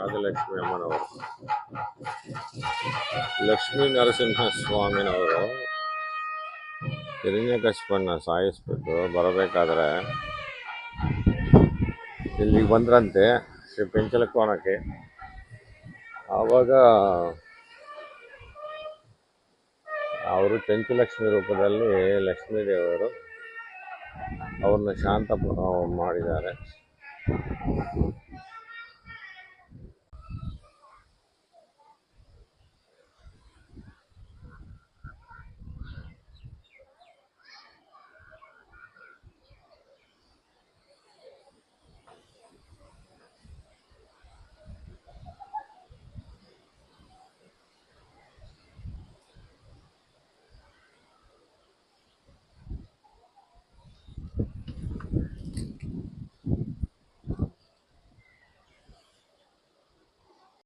ರಾಜಲಕ್ಷ್ಮಿ ಅಮ್ಮನವರು. ಲಕ್ಷ್ಮೀ ನರಸಿಂಹ ಸ್ವಾಮಿನವರು ಹಿರಣ್ಯಕಶಿಪನ್ನ ಸಾಯಿಸ್ಬಿಟ್ಟು ಬರಬೇಕಾದ್ರೆ ಇಲ್ಲಿಗೆ ಬಂದ್ರಂತೆ ಶ್ರೀ ಪೆಂಚಲಕೋಣಕ್ಕೆ ಆವಾಗ ಅವರು ಚೆಂಚುಲಕ್ಷ್ಮಿ ರೂಪದಲ್ಲಿ ಲಕ್ಷ್ಮೀ ದೇವರು ಅವ್ರನ್ನ ಶಾಂತ ಮಾಡಿದ್ದಾರೆ.